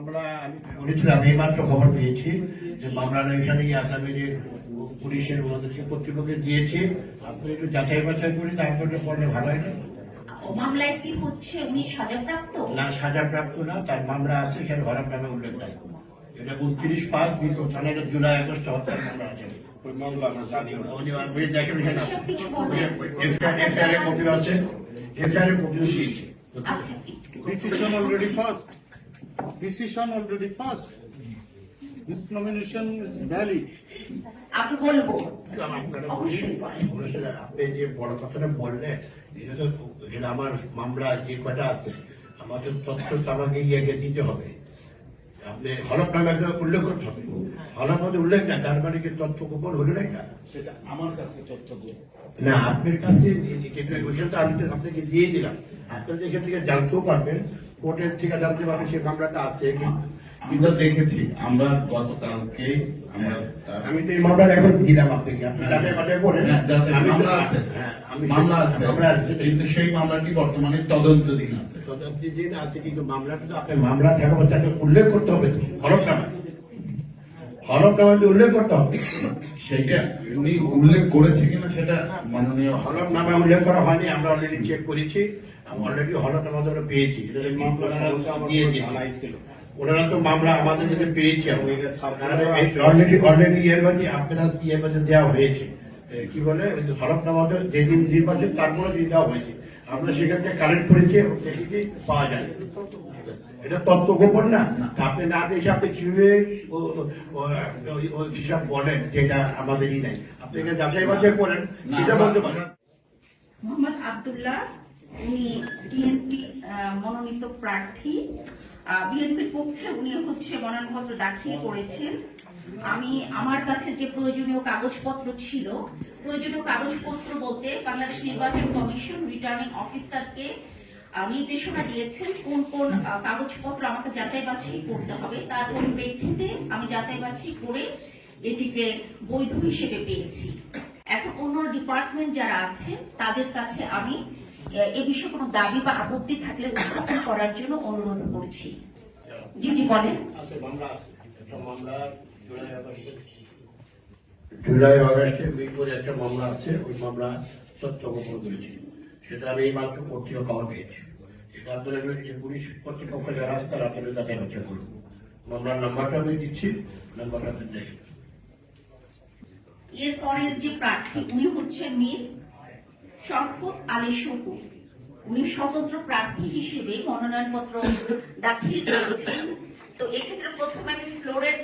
আমরা আমি বলেছিলাম এইমাত্র খবর পেয়েছি যে মামলাটা এখানে আসামে যে পুলিশের মধ্যে কর্তৃপক্ষ দিয়েছে আপনি একটু যাচাই বাছাই করে তারপরে পড়লে ভালো হয় না? মামলায় কি হচ্ছে? উনি সাজাপ্রাপ্ত? না সাজাপ্রাপ্ত না তার মামলা আছে সেখানে হরফ নামে উল্লেখ নাই। এটা উনত্রিশ পাঁচ বিগত থানায় জুলাই আগস্ট হত্যার মামলা আছে। এফআইআর এর কপি আছে। এফআইআর দিয়েছে. Decision already passed. This nomination is valid. আপনি বলব আপনি যে বড় কথাটা বললেন এটা তো এটা আমার মামলা যে কটা আছে আমাদের তথ্য তো আমাকে ইয়েকে দিতে হবে আপনি হলফনামাকে উল্লেখ করতে হবে হলফ উল্লেখ না তার মানে কি তথ্য গোপন হলো না এটা? সেটা আমার কাছে তথ্য না আপনার কাছে ওইখানটা আমি আপনাকে দিয়ে দিলাম আপনার এখান থেকে জানতেও পারবেন কোর্টের জানতে পারবেন সে মামলাটা আছে আমরা দেখেছি আমরা গতকালকে আমরা আমি তো এই মামলাটা এখন দিলাম আপনাকে আপনি যাচাই বাছাই করেন। হ্যাঁ, মামলা আছে। হ্যাঁ, মামলা আছে। মামলা কিন্তু সেই মামলাটি বর্তমানে তদন্তধীন আছে। আছে কিন্তু মামলাটা তো আপনার মামলা থাকবে তাকে উল্লেখ করতে হবে তো। হলফনামা হলফনামাতে উল্লেখ করতে হবে। সেইটা উনি উল্লেখ করেছে কিনা সেটা মাননীয় হলফনামা উল্লেখ করা হয়নি আমরা অলরেডি চেক করেছি অলরেডি হলফনামা আমরা পেয়েছি। এটা ওনারা তো মামলা আমাদের কাছে পেয়েছি। এটা অলরেডি অলরেডি ইয়ের মধ্যে আপনারা ইয়ের মধ্যে দেওয়া হয়েছে। কি বলে? হলফনামা যেদিন নির্বাচন তারপরে দিয়ে দেওয়া হয়েছে। আমরা সেখান কারেন্ট করেছি এবং পাওয়া যায়। এটা তত্ত্ব গোপন না আপনি না দেখে আপনি কীভাবে হিসাব বলেন যেটা আমাদেরই নাই। আপনি এটা যাচাই বাছাই করেন সেটা বলতে পারেন। মোহাম্মদ আব্দুল্লাহ উনি বিএনপি মনোনীত প্রার্থী। বিএনপির পক্ষে উনি হচ্ছে মনোনয়নপত্র দাখিল করেছেন। আমি আমার কাছে যে প্রয়োজনীয় কাগজপত্র ছিল প্রয়োজনীয় কাগজপত্র বলতে বাংলাদেশ নির্বাচন কমিশন রিটার্নিং অফিসারকে নির্দেশনা দিয়েছেন কোন কোন কাগজপত্র আমাকে যাচাই বাছাই করতে হবে। তার পরিপ্রেক্ষিতে আমি যাচাই বাছাই করে এটিকে বৈধ হিসেবে পেয়েছি। এখন অন্য ডিপার্টমেন্ট যারা আছে তাদের কাছে আমি এ বিষয়ে কোনো দাবি বা আপত্তি থাকলে উত্থাপন করার জন্য অনুরোধ করছি। জি জি, বলেন আছে মামলা আছে একটা মামলা জুলাই জুলাই মিরপুরে একটা মামলা আছে, ওই মামলা গোপন করেছি। সেটা আমি এই মাত্র পত্রিকা খবর পেয়েছি এটা আপনারা যে পুলিশ কর্তৃপক্ষ যারা আছে তারা আপনাদের যাচাই বাছাই করুন মামলার নাম্বারটা আমি দিচ্ছি, নাম্বারটা আপনি দেখেন। এরপরের যে প্রার্থী, উনি হচ্ছেন মীর শরফত আলী শুকু উনি স্বতন্ত্র প্রার্থী হিসেবে মনোনয়নপত্র দাখিল করেছেন। তো এক্ষেত্রে প্রথমে আমি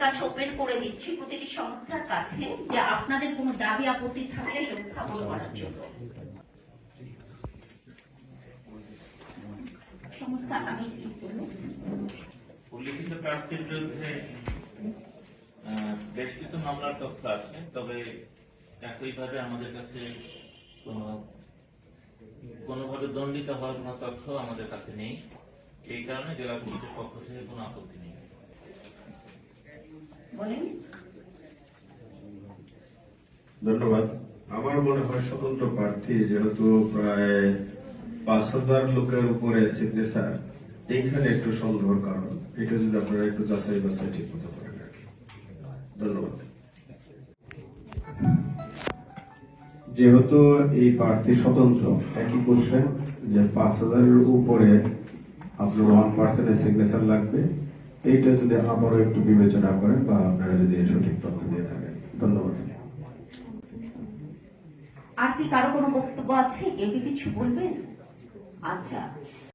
কাছে ওপেন করে দিচ্ছি প্রতিটি সংস্থার কাছে, যে আপনাদের কোনো দাবি আপত্তি থাকলে উত্থাপন করার জন্য। উল্লিখিত প্রার্থীর বিরুদ্ধে বেশ কিছু মামলার তথ্য আছে, তবে একইভাবে আমাদের কাছে কোনো, কোনোভাবে দণ্ডিত হওয়ার কোনো তথ্য আমাদের কাছে নেই। এই কারণে জেলা পুলিশের পক্ষ থেকে কোনো আপত্তি নেই। ধন্যবাদ। আমার মনে হয় স্বতন্ত্র প্রার্থী যেহেতু প্রায় পাঁচ হাজার লোকের উপরে সিগনেচার এইখানে একটু সন্দেহের কারণ। এটা যদি আপনারা একটু যাচাই বাছাই ঠিক মতো করেন ধন্যবাদ। যেহেতু এই প্রার্থী স্বতন্ত্র, একই কোশ্চেন যে পাঁচ হাজারের উপরে আপনার ওয়ান পার্সেন্টের সিগনেচার লাগবে এইটা যদি আমারও একটু বিবেচনা করেন বা আপনারা যদি সঠিক তথ্য দিয়ে থাকেন। ধন্যবাদ। আর কি কারও কোনো বক্তব্য আছে? কেউ কি কিছু বলবেন? আচ্ছা।